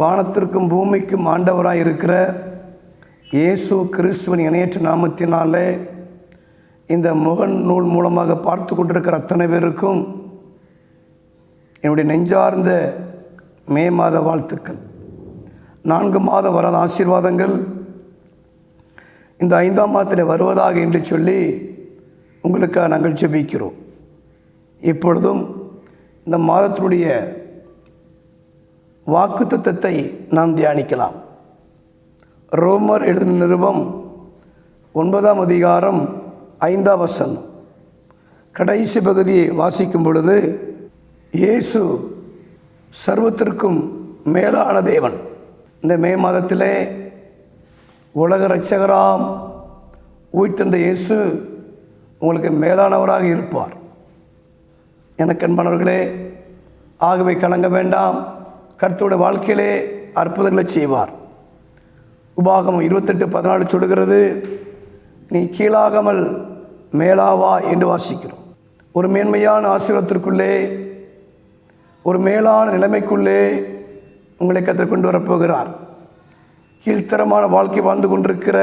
வானத்திற்கும் பூமிக்கும் ஆண்டவராக இருக்கிற இயேசு கிறிஸ்துவின் இணையற்ற நாமத்தினாலே இந்த முகன் நூல் மூலமாக பார்த்து கொண்டிருக்கிற அத்தனை பேருக்கும் என்னுடைய நெஞ்சார்ந்த மே மாத வாழ்த்துக்கள். நான்கு மாத வராத ஆசீர்வாதங்கள். இந்த ஐந்தாம் மாதத்தில் வருவதாக என்று சொல்லி உங்களுக்காக நாங்கள் ஜெபிக்கிறோம். இப்பொழுதும் இந்த மாதத்தினுடைய வாக்கு தத்தத்தை நாம் தியானிக்கலாம். ரோமர் எழுதின நிருபம் ஒன்பதாம் அதிகாரம் ஐந்தாம் வசனம். கடைசி பகுதியை வாசிக்கும் பொழுது இயேசு சர்வத்திற்கும் மேலான தேவன். இந்த மே மாதத்திலே உலக ரட்சகராம் உயிர்த்தந்த இயேசு உங்களுக்கு மேலானவராக இருப்பார். எனக்கு அன்பானவர்களே ஆகவே கலங்க வேண்டாம். கர்த்தருடைய வாழ்க்கையிலே அற்புதங்களை செய்வார். உபாகமம் இருபத்தெட்டு பதினாலு சொல்கிறது நீ கீழாகாமல் மேலாவா என்று வாசிக்கிறோம். ஒரு மேன்மையான ஆசீர்வாதத்திற்குள்ளே ஒரு மேலான நிலைமைக்குள்ளே உங்களை கற்று கொண்டு வரப்போகிறார். கீழ்த்தரமான வாழ்க்கை வாழ்ந்து கொண்டிருக்கிற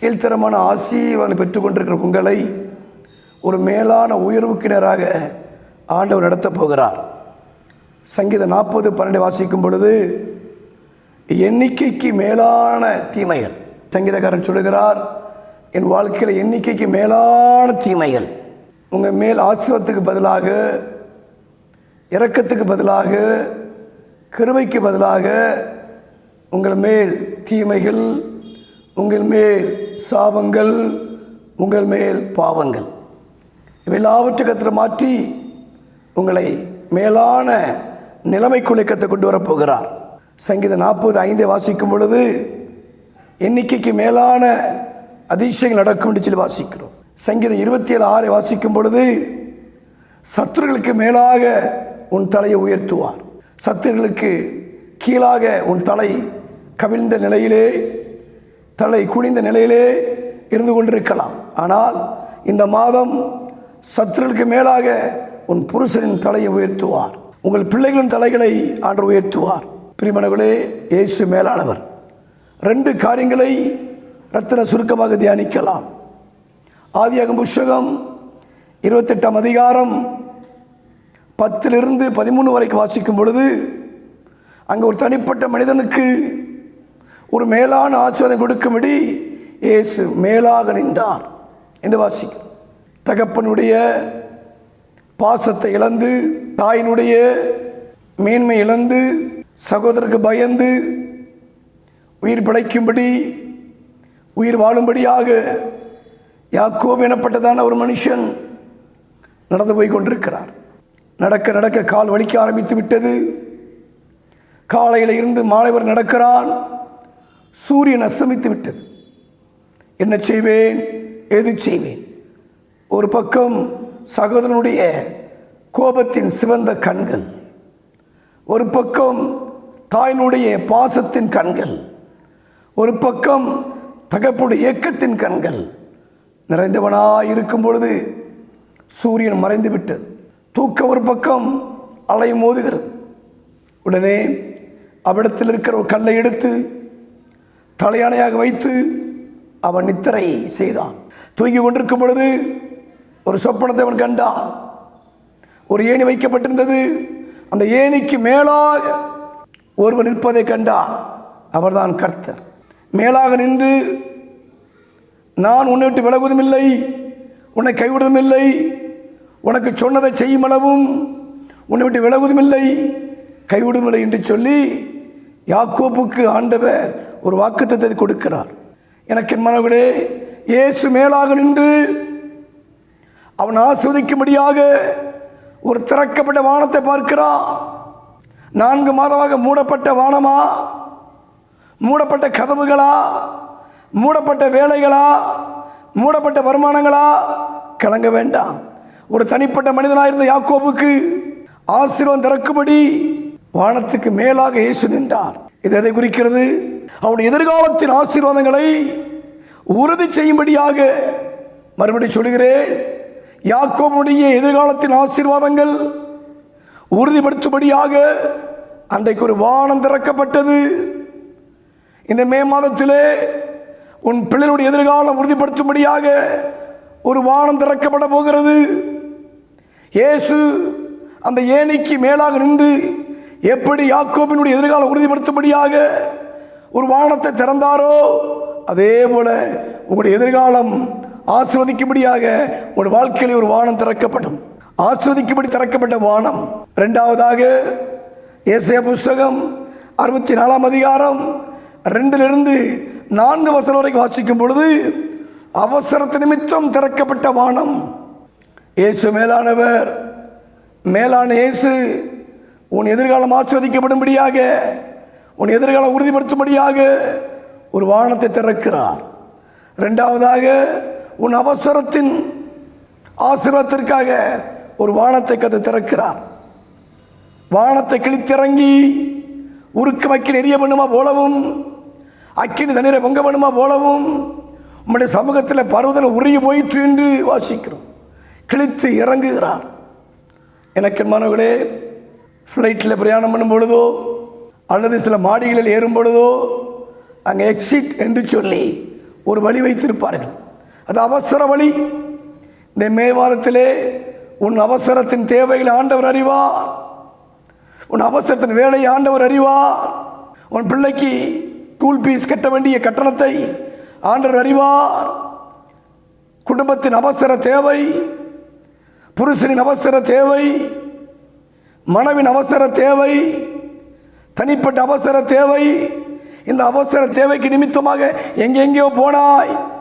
கீழ்த்தரமான ஆசீர்வாதம் பெற்றுக்கொண்டிருக்கிற உங்களை ஒரு மேலான உயர்வுக்கினராக ஆண்டவர் நடத்தப் போகிறார். சங்கீத நாற்பது பன்னெண்டு வாசிக்கும் பொழுது எண்ணிக்கைக்கு மேலான தீமைகள். சங்கீதக்காரன் சொல்கிறார் என் வாழ்க்கையில் எண்ணிக்கைக்கு மேலான தீமைகள். உங்கள் மேல் ஆசீர்வாதத்துக்கு பதிலாக இரக்கத்துக்கு பதிலாக கருவைக்கு பதிலாக உங்கள் மேல் தீமைகள் உங்கள் மேல் சாபங்கள் உங்கள் மேல் பாவங்கள். இவையெல்லாவற்றை கத்திர மாற்றி உங்களை மேலான நிலைமை கற்று கொண்டு வரப்போகிறார். சங்கீதம் நாற்பது ஐந்தை வாசிக்கும் பொழுது எண்ணிக்கைக்கு மேலான அதிசயங்கள் நடக்கும் என்று சொல்லி வாசிக்கிறோம். சங்கீதம் இருபத்தி ஏழு ஆறை வாசிக்கும் பொழுது சத்துருகளுக்கு மேலாக உன் தலையை உயர்த்துவார். சத்துருகளுக்கு கீழாக உன் தலை கவிழ்ந்த நிலையிலே தலை குனிந்த நிலையிலே இருந்து கொண்டிருக்கலாம். ஆனால் இந்த மாதம் சத்துருளுக்கு மேலாக உன் புருஷனின் தலையை உயர்த்துவார். உங்கள் பிள்ளைகளின் தலைகளை ஆண்டு உயர்த்துவார். பிரிமணர்களே இயேசு மேலானவர். ரெண்டு காரியங்களை ரத்தின சுருக்கமாக தியானிக்கலாம். ஆதியாகம் புஸ்தகம் இருபத்தெட்டாம் அதிகாரம் பத்திலிருந்து பதிமூணு வரைக்கும் வாசிக்கும் பொழுது அங்கே ஒரு தனிப்பட்ட மனிதனுக்கு ஒரு மேலான ஆசீர்வாதம் கொடுக்கும்படி இயேசு மேலாக நின்றார். என்று வாசிக்கும் தகப்பனுடைய பாசத்தை இழந்து தாயினுடைய மேன்மை இழந்து சகோதரருக்கு பயந்து உயிர் பிழைக்கும்படி உயிர் வாழும்படியாக யாக்கோப் எனப்பட்டதான ஒரு மனுஷன் நடந்து போய் கொண்டிருக்கிறார். நடக்க நடக்க கால் வலிக்க ஆரம்பித்து விட்டது. காலையில் இருந்து மாலைவர் நடக்கிறான். சூரியன் அஸ்தமித்து விட்டது. என்ன செய்வேன்? எது செய்வேன்? ஒரு பக்கம் சகோதரனுடைய கோபத்தின் சிவந்த கண்கள் ஒரு பக்கம் தாயினுடைய பாசத்தின் கண்கள் ஒரு பக்கம் தகப்புடைய இயக்கத்தின் கண்கள். நிறைந்தவனாய் இருக்கும் பொழுது சூரியன் மறைந்து விட்டது தூக்கம் ஒரு பக்கம் அலை மோதுகிறது. உடனே அவ்விடத்தில் இருக்கிற ஒரு கல்லை எடுத்து தலையணையாக வைத்து அவன் நித்திரை செய்தான். தூங்கி கொண்டிருக்கும் பொழுது ஒரு சொப்பனத்தை அவன் கண்டான். ஒரு ஏணி வைக்கப்பட்டிருந்தது. அந்த ஏணிக்கு மேலாக ஒருவர் நிற்பதை கண்டான். அவர்தான் கர்த்தர். மேலாக நின்று நான் உன்னை விட்டு விலகுவதும் இல்லை உன்னை கைவிடுவதும் இல்லை உனக்கு சொன்னதை செய்யும் அளவும் உன்னை விட்டு விலகுவதும் இல்லை கைவிடும் இல்லை என்று சொல்லி யாக்கோப்புக்கு ஆண்டவர் ஒரு வாக்குத்தத்தை கொடுக்கிறார். எனக்கு என் மனவர்களே இயேசு மேலாக நின்று அவன் ஆஸ்வதிக்கும்படியாக ஒரு திறக்கப்பட்ட வானத்தை பார்க்கிறான் நான்கு மாதமாக மூடப்பட்ட வானமா? மூடப்பட்ட கதவுகளா? மூடப்பட்ட வேலைகளா? மூடப்பட்ட வருமானங்களா? கலங்க வேண்டாம். ஒரு தனிப்பட்ட மனிதனாக இருந்த யாக்கோபுக்கு ஆசீர்வாதம் திறக்கும்படி வானத்துக்கு மேலாக இயேசு நின்றார். இது எதை குறிக்கிறது? அவனுடைய எதிர்காலத்தின் ஆசீர்வாதங்களை உறுதி செய்யும்படியாக மறுபடி சொல்கிறேன் யாக்கோபுடைய எதிர்காலத்தின் ஆசீர்வாதங்கள் உறுதிப்படுத்தும்படியாக அன்றைக்கு ஒரு வானம் திறக்கப்பட்டது. இந்த மே மாதத்திலே உன் பிள்ளைகளுடைய எதிர்காலம் உறுதிப்படுத்தும்படியாக ஒரு வானம் திறக்கப்பட போகிறது. இயேசு அந்த ஏணிக்கு மேலாக நின்று எப்படி யாக்கோபினுடைய எதிர்காலம் உறுதிப்படுத்தும்படியாக ஒரு வானத்தை திறந்தாரோ அதே போல உங்களுடைய எதிர்காலம் ஆசிர்வதிக்கும்படியாக ஒரு வாழ்க்கையில் ஒரு வானம் திறக்கப்படும். ஆஸ்வதிக்கும்படி திறக்கப்பட்ட வானம். ரெண்டாவதாக ஏசிய புஸ்தகம் அறுபத்தி நாலாம் அதிகாரம் ரெண்டிலிருந்து நான்கு வசனம் வரைக்கும் வாசிக்கும் பொழுது அவசரத்து நிமித்தம் திறக்கப்பட்ட வானம். இயேசு மேலானவர் மேலான இயேசு உன் எதிர்காலம் ஆஸ்வதிக்கப்படும்படியாக உன் எதிர்காலம் உறுதிப்படுத்தும்படியாக ஒரு வானத்தை திறக்கிறார். ரெண்டாவதாக உன் அவசரத்தின் ஆசீர்வாதத்திற்காக ஒரு வானத்தை கதை திறக்கிறார். வானத்தை கிழித்திறங்கி உருக்கு அக்கினி எரிய பண்ணுமா போலவும் அக்கினி தண்ணீரை பொங்க பண்ணுமா போலவும் உம்முடைய சமூகத்தில் பருவத்தில் உருகி போயிற்று என்று வாசிக்கிறோம். கிழித்து இறங்குகிறார். எனக்கு மாணவர்களே ஃப்ளைட்டில் பிரயாணம் பண்ணும் பொழுதோ அல்லது சில மாடிகளில் ஏறும் பொழுதோ அங்கே எக்ஸிட் என்று சொல்லி ஒரு வழி வைத்திருப்பார்கள். அது அவசர வழி. இந்த மே வாரத்திலே உன் அவசரத்தின் தேவைகளை ஆண்டவர் அறிவா. உன் அவசரத்தின் வேலையை ஆண்டவர் அறிவா. உன் பிள்ளைக்கு ஸ்கூல் ஃபீஸ் கட்ட வேண்டிய கட்டணத்தை ஆண்டவர் அறிவார் குடும்பத்தின் அவசர தேவை புருஷனின் அவசர தேவை மனவின் அவசர தேவை தனிப்பட்ட அவசர தேவை. இந்த அவசர தேவைக்கு நிமித்தமாக எங்கெங்கேயோ போனாய்.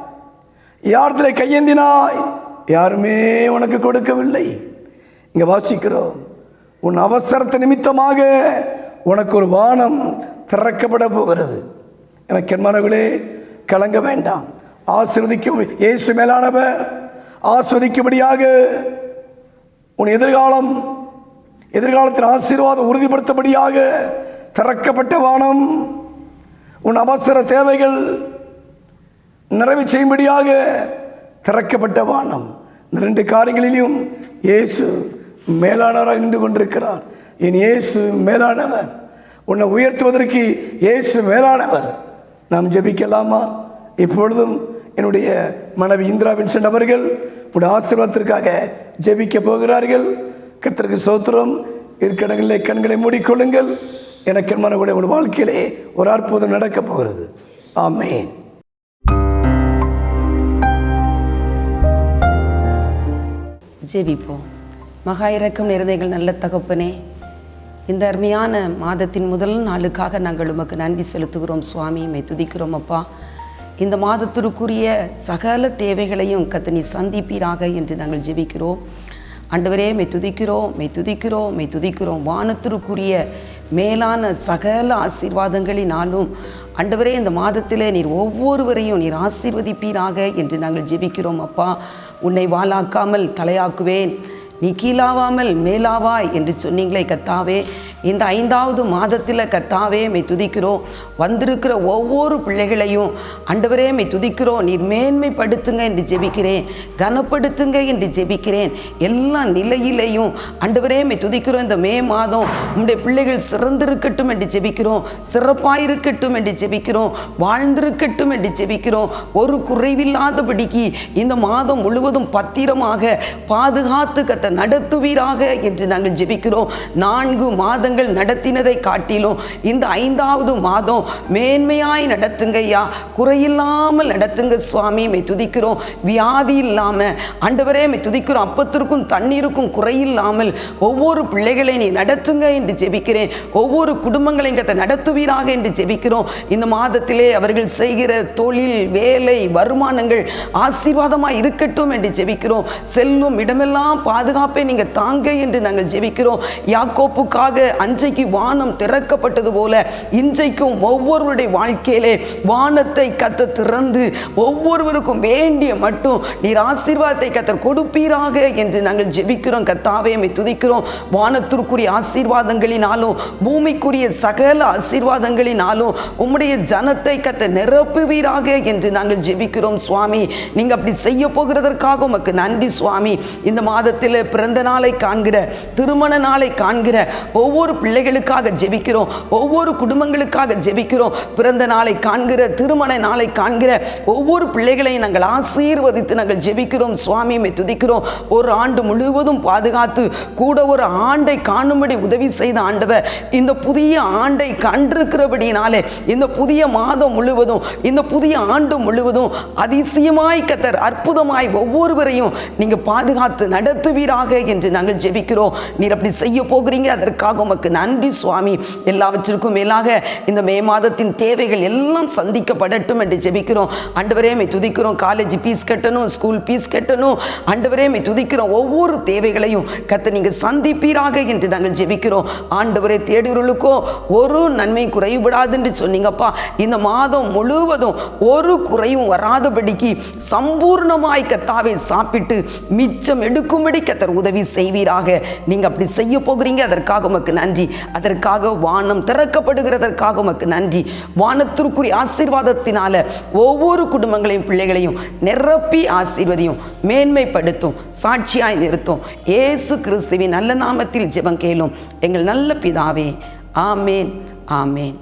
யாரத்தில் கையேந்தினாய்? யாருமே உனக்கு கொடுக்கவில்லை. இங்கே வாசிக்கிறோம். உன் அவசரத்தை நிமித்தமாக உனக்கு ஒரு வானம் திறக்கப்பட போகிறது. எனக்கு என்மானவர்களே கலங்க வேண்டாம். ஆஸ்வதிக்கும் இயேசு மேலானவர். ஆஸ்வதிக்கும்படியாக உன் எதிர்காலம் எதிர்காலத்தின் ஆசீர்வாதம் உறுதிப்படுத்தபடியாக திறக்கப்பட்ட வானம் உன் அவசர தேவைகள் நிறைவு செய்யும்படியாக திறக்கப்பட்ட வானம். இந்த ரெண்டு காரியங்களிலும் இயேசு மேலானவராக நின்று கொண்டிருக்கிறார். என் இயேசு மேலானவர். உன்னை உயர்த்துவதற்கு இயேசு மேலானவர். நாம் ஜெபிக்கலாமா? இப்பொழுதும் என்னுடைய மனைவி இந்திரா வின்சென்ட் அவர்கள் உடைய ஆசீர்வாதத்திற்காக ஜெபிக்க போகிறார்கள். கத்திற்கு சோத்திரம் இருக்கிற கண்களை மூடிக்கொள்ளுங்கள். எனக்கு மனவுடைய ஒரு வாழ்க்கையிலே ஒரு அற்புதம் நடக்கப் போகிறது. ஆமேன். ஜெபிப்போம். மகா இறக்கம் நிறைந்தங்கள் நல்ல தகப்பனே இந்த அருமையான மாதத்தின் முதல் நாளுக்காக நாங்கள் உமக்கு நன்றி செலுத்துகிறோம் சுவாமி. மை துதிக்கிறோம் அப்பா. இந்த மாதத்திற்குரிய சகல தேவைகளையும் கத்து நீ சந்திப்பீராக என்று நாங்கள் ஜெபிக்கிறோம். ஆண்டவரே மெய் துதிக்கிறோம் மெய் துதிக்கிறோம் மெய் துதிக்கிறோம். வானத்திற்குரிய மேலான சகல ஆசீர்வாதங்களினாலும் ஆண்டவரே இந்த மாதத்தில் நீர் ஒவ்வொருவரையும் நீர் ஆசீர்வதிப்பீராக என்று நாங்கள் ஜெபிக்கிறோம் அப்பா. உன்னை வாளாக்காமல் தலையாக்குவேன். நீ கீழாவாமல் மேலாவாய் என்று சொன்னீங்களே கத்தாவே. இந்த ஐந்தாவது மாதத்தில் கத்தாவே மை துதிக்கிறோம். வந்திருக்கிற ஒவ்வொரு பிள்ளைகளையும் அண்டவரே மை துதிக்கிறோம். நீர் மேன்மைப்படுத்துங்க என்று ஜெபிக்கிறேன். கனப்படுத்துங்க என்று ஜெபிக்கிறேன். எல்லா நிலையிலையும் அண்டவரே மை துதிக்கிறோம். இந்த மே மாதம் உம்முடைய பிள்ளைகள் சிறந்திருக்கட்டும் என்று ஜெபிக்கிறோம். சிறப்பாயிருக்கட்டும் என்று ஜெபிக்கிறோம். வாழ்ந்திருக்கட்டும் என்று ஜெபிக்கிறோம். ஒரு குறைவில்லாதபடிக்கு இந்த மாதம் முழுவதும் பத்திரமாக பாதுகாத்து கத்த நடத்துவீராக என்று நாங்கள் ஜெபிக்கிறோம். நான்கு மாதங்கள் நடத்தினதை காட்டிலும் இந்த ஐந்தாவது மாதம் மேன்மையாய் நடத்துங்கய்யா. குறையில்லாமல் நடத்துங்க சுவாமி. மை துதிக்கிறோம். வியாதி இல்லாமல் ஆண்டவரே மை துதிக்கிறோம். அப்பத்திற்கும் தண்ணீருக்கும் குறையில்லாமல் ஒவ்வொரு பிள்ளைகளை நீ நடத்துங்க என்று ஜெபிக்கிறேன். ஒவ்வொரு குடும்பங்களையும் கத்தை நடத்துவீராக என்று ஜெபிக்கிறோம். இந்த மாதத்திலே அவர்கள் செய்கிற தொழில் வேலை வருமானங்கள் ஆசீர்வாதமாக இருக்கட்டும் என்று ஜெபிக்கிறோம். செல்லும் இடமெல்லாம் பாதுகாப்பை நீங்கள் தாங்க என்று நாங்கள் ஜெபிக்கிறோம். யாக்கோப்புக்காக அன்றைக்கு வானம் திறக்கப்பட்டது போல இன்றைக்கும் ஒவ்வொருவருடைய வாழ்க்கையிலே வானத்தை கத்த திறந்து ஒவ்வொருவருக்கும் வேண்டிய மட்டும் நீர் ஆசீர்வாதத்தை கத்தர் கொடுப்பீராக என்று நாங்கள் ஜெபிக்கிறோம். கத்தாவே துதிக்கிறோம். வானத்திற்குரிய ஆசீர்வாதங்களினாலும் பூமிக்குரிய சகல ஆசீர்வாதங்களினாலும் உம்முடைய ஜனத்தை கத்த நிரப்புவீராக என்று நாங்கள் ஜெபிக்கிறோம். சுவாமி நீங்க அப்படி செய்ய போகிறதற்காக உமக்கு நன்றி சுவாமி. இந்த மாதத்தில் பிறந்த நாளை காண்கிற திருமண நாளை காண்கிற ஒவ்வொரு பிள்ளைகளுக்காக ஜெபிக்கிறோம் ஒவ்வொரு குடும்பங்களுக்காக ஜெபிக்கிறோம். பிறந்த நாளை காண்கிற திருமண நாளை காண்கிற ஒவ்வொரு பிள்ளைகளையும் நாங்கள் ஆசீர்வதித்து நாங்கள் ஜெபிக்கிறோம் சுவாமியை துதிக்கிறோம். ஒரு ஆண்டு முழுவதும் பாதுகாத்து கூட ஒரு ஆண்டை காணும்படி உதவி செய்த ஆண்டவர் இந்த புதிய ஆண்டை கண்டிருக்கிறபடினாலே இந்த புதிய மாதம் முழுவதும் இந்த புதிய ஆண்டு முழுவதும் அதிசயமாய் கத்தர் அற்புதமாய் ஒவ்வொருவரையும் நீங்க பாதுகாத்து நடத்துவீராக என்று நாங்கள் ஜெபிக்கிறோம். நீர் அப்படி செய்ய போகிறீங்க அதற்காக உமக்கு நன்றி சுவாமி. எல்லாவற்றிற்கும் மேலாக இந்த மே மாதத்தின் தேவைகள் எல்லாம் சந்திக்கப்படட்டும் என்று ஜெபிக்கிறோம். ஆண்டவரே மை துதிக்கிறோம். காலேஜ் ஃபீஸ் கட்டணும் ஸ்கூல் ஃபீஸ் கட்டணும். ஆண்டவரே மை துதிக்கிறோம். ஒவ்வொரு தேவைகளையும் கத்த நீங்க சந்திப்பீராக என்று நாங்கள் ஜெபிக்கிறோம். ஆண்டவரை தேடுகிறவர்களுக்கோ ஒரு நன்மை குறைவிடாது என்று சொன்னீங்கப்பா. இந்த மாதம் முழுவதும் ஒரு குறையும் வராதபடிக்கு சம்பூர்ணமாய் கத்தாவை சாப்பிட்டு மிச்சம் எடுக்கும்படி கத்தர் உதவி செய்வீராக. நீங்க அப்படி செய்ய போகிறீங்க அதற்காக உமக்கு நன்றி. அதற்காக வானம் திறக்கப்படுகிறதற்காக உமக்கு நன்றி. வானத்திற்குரிய ஆசீர்வாதத்தினால ஒவ்வொரு குடும்பங்களையும் பிள்ளைகளையும் நிரப்பி ஆசீர்வதியும் மேன்மைப்படுத்தும் சாட்சியாய் நிறுத்தும். ஏசு கிறிஸ்துவின் நல்ல நாமத்தில் ஜெபம் கேளும். எங்கள் நல்ல பிதாவே ஆமேன் ஆமேன்.